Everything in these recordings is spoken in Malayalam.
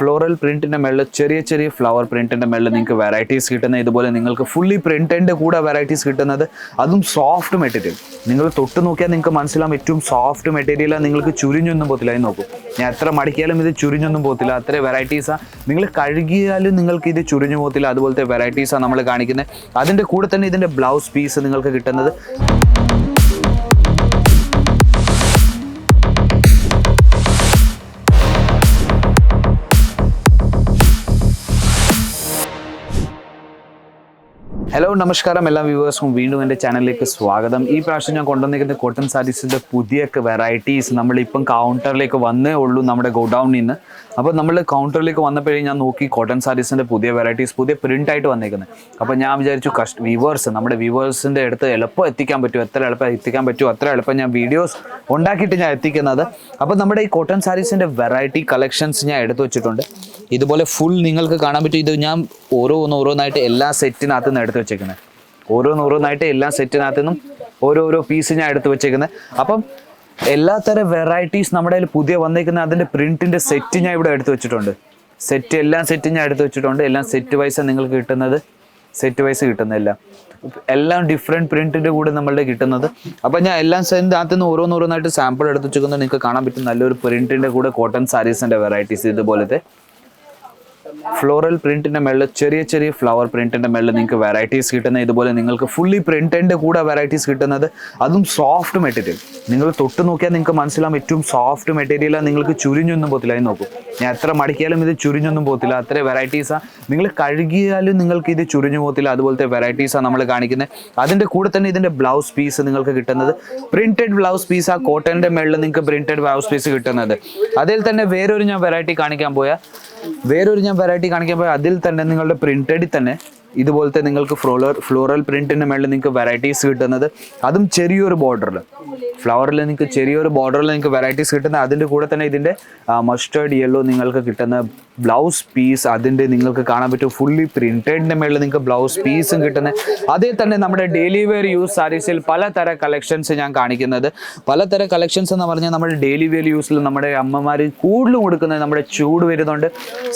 ഫ്ലോറൽ പ്രിന്റിന്റെ മേളിൽ ചെറിയ ചെറിയ ഫ്ലവർ പ്രിന്റിന്റെ മേളിൽ നിങ്ങൾക്ക് വെറൈറ്റീസ് കിട്ടുന്ന ഇതുപോലെ നിങ്ങൾക്ക് ഫുള്ളി പ്രിന്റിന്റെ കൂടെ വെറൈറ്റീസ് കിട്ടുന്നത് അതും സോഫ്റ്റ് മെറ്റീരിയൽ നിങ്ങൾ തൊട്ട് നോക്കിയാൽ നിങ്ങൾക്ക് മനസ്സിലാവും ഏറ്റവും സോഫ്റ്റ് മെറ്റീരിയലാണ് നിങ്ങൾക്ക് ചുരിഞ്ഞൊന്നും പോകത്തില്ല. എന്ന് നോക്കും. ഞാൻ എത്ര മടിക്കിയാലും ഇത് ചുരിഞ്ഞൊന്നും പോകത്തില്ല. അത്ര വെറൈറ്റീസാണ് നിങ്ങൾ കഴുകിയാലും നിങ്ങൾക്ക് ഇത് ചുരിഞ്ഞു പോകത്തില്ല. അതുപോലത്തെ വെറൈറ്റീസാണ് നമ്മൾ കാണിക്കുന്നത്. അതിന്റെ കൂടെ തന്നെ ഇതിന്റെ ബ്ലൗസ് പീസ് നിങ്ങൾക്ക് കിട്ടുന്നത്. ഹലോ നമസ്കാരം എല്ലാ വ്യൂവേഴ്സും വീണ്ടും എന്റെ ചാനലിലേക്ക് സ്വാഗതം. ഈ പ്രാവശ്യം ഞാൻ കൊണ്ടുവന്നിരിക്കുന്ന കോട്ടൺ സാരീസിന്റെ പുതിയ വെറൈറ്റീസ് നമ്മളിപ്പം കൗണ്ടറിലേക്ക് വന്നേ ഉള്ളൂ നമ്മുടെ ഗോഡൗണിൽ നിന്ന് അപ്പോൾ നമ്മൾ കൗണ്ടറിലേക്ക് വന്നപ്പോഴേ ഞാൻ നോക്കി കോട്ടൺ സാരീസിന്റെ പുതിയ വെറൈറ്റീസ് പുതിയ പ്രിന്റ് ആയിട്ട് വന്നേക്കുന്നത് അപ്പോൾ ഞാൻ വിചാരിച്ചു കസ്റ്റ് വ്യൂവേഴ്സ് നമ്മുടെ വ്യൂവേഴ്സിന്റെ അടുത്ത് എളുപ്പം എത്തിക്കാൻ പറ്റും എത്ര എളുപ്പം എത്തിക്കാൻ പറ്റുമോ? അത്ര എളുപ്പം ഞാൻ വീഡിയോസ് ഉണ്ടാക്കിയിട്ട് ഞാൻ എത്തിക്കുന്നത്. അപ്പോൾ നമ്മുടെ ഈ കോട്ടൺ സാരീസിന്റെ വെറൈറ്റി കളക്ഷൻസ് ഞാൻ എടുത്തു വെച്ചിട്ടുണ്ട്. ഇതുപോലെ ഫുൾ നിങ്ങൾക്ക് കാണാൻ പറ്റും. ഇത് ഞാൻ ഓരോന്ന് ഓരോന്നായിട്ട് എല്ലാ സെറ്റിനകത്ത് നിന്ന് എടുത്ത് വെച്ചേക്കുന്നത് ഓരോന്ന് ഓരോന്നായിട്ട് എല്ലാ സെറ്റിനകത്തു നിന്നും ഓരോരോ പീസ് ഞാൻ എടുത്ത് വെച്ചേക്കുന്നത് അപ്പം എല്ലാ തരം വെറൈറ്റീസ് നമ്മുടെ കയ്യിൽ പുതിയ വന്നേക്കുന്ന അതിന്റെ പ്രിന്റിന്റെ സെറ്റ് ഞാൻ ഇവിടെ എടുത്ത് വെച്ചിട്ടുണ്ട്. സെറ്റ് എല്ലാം സെറ്റ് ഞാൻ എടുത്ത് വെച്ചിട്ടുണ്ട്. എല്ലാം സെറ്റ് വൈസ് നിങ്ങൾക്ക് കിട്ടുന്നത്. സെറ്റ് വൈസ് കിട്ടുന്നില്ല എല്ലാം. ഡിഫറെന്റ് പ്രിന്റിന്റെ കൂടെ നമ്മളുടെ കിട്ടുന്നത്. അപ്പം ഞാൻ എല്ലാം സെന്റിനകത്ത് നിന്ന് ഓരോന്നോരോന്നായിട്ട് സാമ്പിൾ എടുത്ത് വെച്ചിരിക്കുന്നത് നിങ്ങൾക്ക് കാണാൻ പറ്റും. നല്ലൊരു പ്രിന്റിന്റെ കൂടെ കോട്ടൺ സാരീസിന്റെ വെറൈറ്റീസ് ഇതുപോലത്തെ. ഫ്ലോറൽ പ്രിന്റിന്റെ മേളിൽ ചെറിയ ചെറിയ ഫ്ലവർ പ്രിന്റിന്റെ മേളിൽ നിങ്ങൾക്ക് വെറൈറ്റീസ് കിട്ടുന്ന ഇതുപോലെ നിങ്ങൾക്ക് ഫുള്ളി പ്രിന്റിന്റെ കൂടെ വെറൈറ്റീസ് കിട്ടുന്നത് അതും സോഫ്റ്റ് മെറ്റീരിയൽ നിങ്ങൾ തൊട്ട് നോക്കിയാൽ നിങ്ങൾക്ക് മനസ്സിലാവും ഏറ്റവും സോഫ്റ്റ് മെറ്റീരിയലാണ് നിങ്ങൾക്ക് ചുരിഞ്ഞൊന്നും പോകത്തില്ല. എന്ന് നോക്കും. ഞാൻ എത്ര മടിക്കിയാലും ഇത് ചുരിഞ്ഞൊന്നും പോകത്തില്ല. അത്ര വെറൈറ്റീസാണ് നിങ്ങൾ കഴുകിയാലും നിങ്ങൾക്ക് ഇത് ചുരിഞ്ഞു പോകത്തില്ല. അതുപോലത്തെ വെറൈറ്റീസാണ് നമ്മൾ കാണിക്കുന്നത് അതിന്റെ കൂടെ തന്നെ ഇതിന്റെ ബ്ലൗസ് പീസ് നിങ്ങൾക്ക് കിട്ടുന്നത്. പ്രിന്റഡ് ബ്ലൗസ് പീസ് ആ. കോട്ടന്റെ മേളിൽ നിങ്ങൾക്ക് പ്രിന്റഡ് ബ്ലൗസ് പീസ് കിട്ടുന്നത്. അതിൽ തന്നെ വേറൊരു ഞാൻ വെറൈറ്റി കാണിക്കാൻ പോയാൽ വേറൊരു ഞാൻ വെറൈറ്റി കാണിക്കാൻ പോയാൽ അതിൽ തന്നെ നിങ്ങളുടെ പ്രിന്റഡിൽ തന്നെ ഇതുപോലത്തെ നിങ്ങൾക്ക് ഫ്ലോറൽ ഫ്ലോറൽ പ്രിന്റിന്റെ മേളിൽ നിങ്ങൾക്ക് വെറൈറ്റീസ് കിട്ടുന്നത്. അതും ചെറിയൊരു ബോർഡറിൽ ഫ്ലവറിൽ നിങ്ങൾക്ക് ചെറിയൊരു ബോർഡറിൽ നിങ്ങൾക്ക് വെറൈറ്റീസ് കിട്ടുന്ന അതിന്റെ കൂടെ തന്നെ ഇതിന്റെ മസ്റ്റേർഡ് യെല്ലോ നിങ്ങൾക്ക് കിട്ടുന്ന ബ്ലൗസ് പീസ് അതിന്റെ നിങ്ങൾക്ക് കാണാൻ പറ്റും ഫുള്ളി പ്രിന്റഡിന്റെ മേളിൽ നിങ്ങൾക്ക് ബ്ലൗസ് പീസും കിട്ടുന്നത് അതേ തന്നെ നമ്മുടെ ഡെയിലി വെയർ യൂസ് സാരീസിൽ പലതര കളക്ഷൻസ് ഞാൻ കാണിക്കുന്നത്. പലതര കളക്ഷൻസ് എന്ന് പറഞ്ഞാൽ നമ്മുടെ ഡെയിലി വെയർ യൂസിൽ നമ്മുടെ അമ്മമാർ കൂടുതലും കൊടുക്കുന്നത് നമ്മുടെ ചൂട് വരുന്നുണ്ട്.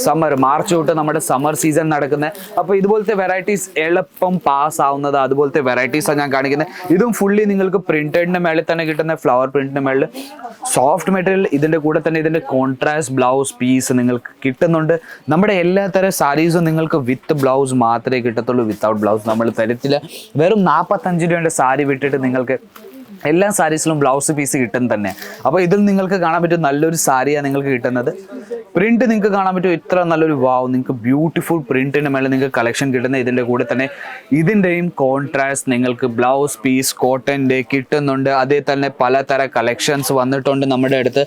സമ്മർ മാർച്ച് തൊട്ട് നമ്മുടെ സമ്മർ സീസൺ നടക്കുന്നത് അപ്പോൾ ഇതുപോലത്തെ വെറൈറ്റീസ് എളുപ്പം പാസ് ആവുന്നത് അതുപോലത്തെ വെറൈറ്റീസാണ് ഞാൻ കാണിക്കുന്നത് ഇതും ഫുള്ളി നിങ്ങൾക്ക് പ്രിന്റഡിന്റെ മേളിൽ തന്നെ കിട്ടുന്ന ഫ്ലവർ പ്രിന്റിന്റെ മേളിൽ. സോഫ്റ്റ് മെറ്റീരിയൽ ഇതിന്റെ കൂടെ തന്നെ ഇതിന്റെ കോൺട്രാസ്റ്റ് ബ്ലൗസ് പീസ് നിങ്ങൾക്ക് കിട്ടുന്നുണ്ട് നമ്മുടെ എല്ലാ തരം സാരീസും നിങ്ങൾക്ക് വിത്ത് ബ്ലൗസ് മാത്രമേ കിട്ടത്തുള്ളൂ വിത്തൗട്ട് ബ്ലൗസ് നമ്മൾ തരത്തില്ല. വെറും നാൽപ്പത്തഞ്ച് രൂപയുടെ സാരി വിട്ടിട്ട് നിങ്ങൾക്ക് എല്ലാ സാരീസിലും ബ്ലൗസ് പീസ് കിട്ടും തന്നെ. അപ്പോൾ ഇതിൽ നിങ്ങൾക്ക് കാണാൻ പറ്റും നല്ലൊരു സാരിയാണ് നിങ്ങൾക്ക് കിട്ടുന്നത്. പ്രിന്റ് നിങ്ങൾക്ക് കാണാൻ പറ്റും ഇത്ര നല്ലൊരു വാവ് നിങ്ങൾക്ക് ബ്യൂട്ടിഫുൾ പ്രിന്റിന് മേലെ നിങ്ങൾക്ക് കളക്ഷൻ കിട്ടുന്ന ഇതിന്റെ കൂടെ തന്നെ ഇതിന്റെയും കോൺട്രാസ്റ്റ് നിങ്ങൾക്ക് ബ്ലൗസ് പീസ് കോട്ടന്റെ കിട്ടുന്നുണ്ട്. അതേ തന്നെ പലതരം കളക്ഷൻസ് വന്നിട്ടുണ്ട് നമ്മുടെ അടുത്ത്.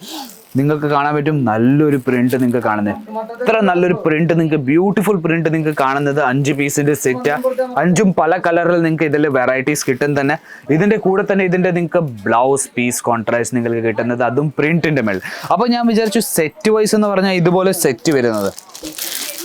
നിങ്ങൾക്ക് കാണാൻ പറ്റും നല്ലൊരു പ്രിന്റ് നിങ്ങൾക്ക് കാണുന്നത്. ഇത്ര നല്ലൊരു പ്രിന്റ് നിങ്ങൾക്ക് ബ്യൂട്ടിഫുൾ പ്രിന്റ് നിങ്ങൾക്ക് കാണുന്നത് അഞ്ച് പീസിന്റെ സെറ്റ് അഞ്ചും പല കളറിൽ നിങ്ങൾക്ക് ഇതിൽ വെറൈറ്റീസ് കിട്ടും തന്നെ. ഇതിന്റെ കൂടെ തന്നെ ഇതിന്റെ നിങ്ങൾക്ക് ബ്ലൗസ് പീസ് കോൺട്രാസ്റ്റ് നിങ്ങൾക്ക് കിട്ടുന്നത്. അതും പ്രിന്റിന്റെ മേൽ അപ്പോൾ ഞാൻ വിചാരിച്ചു സെറ്റ് വൈസ് എന്ന് പറഞ്ഞാൽ ഇതുപോലെ സെറ്റ് വരുന്നത്.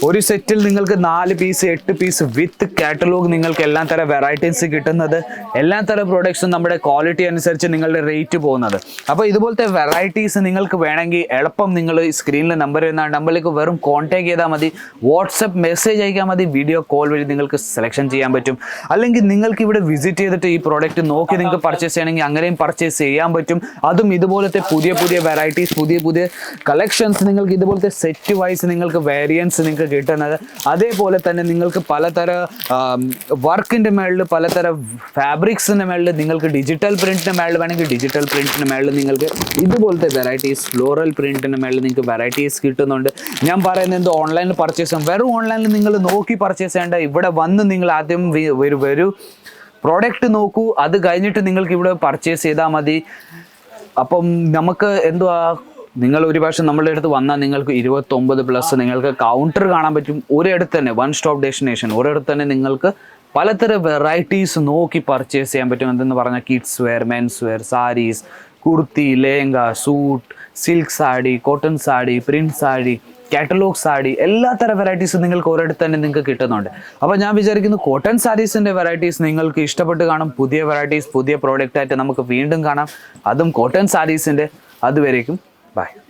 ഒരു സെറ്റിൽ നിങ്ങൾക്ക് നാല് പീസ് എട്ട് പീസ് വിത്ത് കാറ്റലോഗ് നിങ്ങൾക്ക് എല്ലാ തരം വെറൈറ്റീസ് കിട്ടുന്നത്. എല്ലാ തരം പ്രോഡക്ട്സും നമ്മുടെ ക്വാളിറ്റി അനുസരിച്ച് നിങ്ങളുടെ റേറ്റ് പോകുന്നത്. അപ്പോൾ ഇതുപോലത്തെ വെറൈറ്റീസ് നിങ്ങൾക്ക് വേണമെങ്കിൽ എളുപ്പം നിങ്ങൾ സ്ക്രീനിൽ നമ്പർ വരുന്ന നമ്പറിലേക്ക് വെറും കോൺടാക്ട് ചെയ്താൽ മതി. വാട്സപ്പ് മെസ്സേജ് അയക്കാൻ മതി. വീഡിയോ കോൾ വഴി നിങ്ങൾക്ക് സെലക്ഷൻ ചെയ്യാൻ പറ്റും. അല്ലെങ്കിൽ നിങ്ങൾക്ക് ഇവിടെ വിസിറ്റ് ചെയ്തിട്ട് ഈ പ്രോഡക്റ്റ് നോക്കി നിങ്ങൾക്ക് പർച്ചേസ് ചെയ്യണമെങ്കിൽ അങ്ങനെയും പർച്ചേസ് ചെയ്യാൻ പറ്റും. അതും ഇതുപോലത്തെ പുതിയ പുതിയ വെറൈറ്റീസ് പുതിയ പുതിയ കളക്ഷൻസ് നിങ്ങൾക്ക് ഇതുപോലത്തെ സെറ്റ് വൈസ് നിങ്ങൾക്ക് വേരിയൻസ് നിങ്ങൾക്ക് കിട്ടുന്നത്. അതേപോലെ തന്നെ നിങ്ങൾക്ക് പലതര വർക്കിന്റെ മേളിൽ പലതര ഫാബ്രിക്സിന്റെ മേളിൽ നിങ്ങൾക്ക് ഡിജിറ്റൽ പ്രിന്റിന്റെ മേളിൽ വേണമെങ്കിൽ ഡിജിറ്റൽ പ്രിന്റിന്റെ മേളിൽ നിങ്ങൾക്ക് ഇതുപോലത്തെ വെറൈറ്റീസ് ഫ്ലോറൽ പ്രിന്റിന്റെ മേളിൽ നിങ്ങൾക്ക് വെറൈറ്റീസ് കിട്ടുന്നുണ്ട്. ഞാൻ പറയുന്നത് ഓൺലൈനിൽ പർച്ചേസ് ചെയ്യാം വെറും ഓൺലൈനിൽ നിങ്ങൾ നോക്കി പർച്ചേസ് ചെയ്യേണ്ട. ഇവിടെ വന്ന് നിങ്ങൾ ആദ്യം വരും വരൂ പ്രോഡക്റ്റ് നോക്കൂ. അത് കഴിഞ്ഞിട്ട് നിങ്ങൾക്ക് ഇവിടെ പർച്ചേസ് ചെയ്താൽ മതി. അപ്പം നമുക്ക് എന്തുവാ നിങ്ങൾ ഒരു പക്ഷേ നമ്മളുടെ അടുത്ത് വന്നാൽ നിങ്ങൾക്ക് ഇരുപത്തൊമ്പത് പ്ലസ് നിങ്ങൾക്ക് കൗണ്ടർ കാണാൻ പറ്റും. ഒരിടത്ത് തന്നെ വൺ സ്റ്റോപ്പ് ഡെസ്റ്റിനേഷൻ ഒരിടത്ത് തന്നെ നിങ്ങൾക്ക് പലതരം വെറൈറ്റീസ് നോക്കി പർച്ചേസ് ചെയ്യാൻ പറ്റും. എന്തെന്ന് പറഞ്ഞാൽ kids wear men's wear sarees kurti lehenga suit silk sari cotton sari print sari catalogue sari എല്ലാ തരം വെറൈറ്റീസും നിങ്ങൾക്ക് ഒരിടത്ത് തന്നെ നിങ്ങൾക്ക് കിട്ടുന്നുണ്ട്. അപ്പോൾ ഞാൻ വിചാരിക്കുന്നു കോട്ടൺ സാരീസിന്റെ വെറൈറ്റീസ് നിങ്ങൾക്ക് ഇഷ്ടപ്പെട്ട് കാണും. പുതിയ വെറൈറ്റീസ് പുതിയ പ്രോഡക്റ്റ് ആയിട്ട് നമുക്ക് വീണ്ടും കാണാം. അതും കോട്ടൺ സാരീസിന്റെ അതുവരേക്കും. Bye.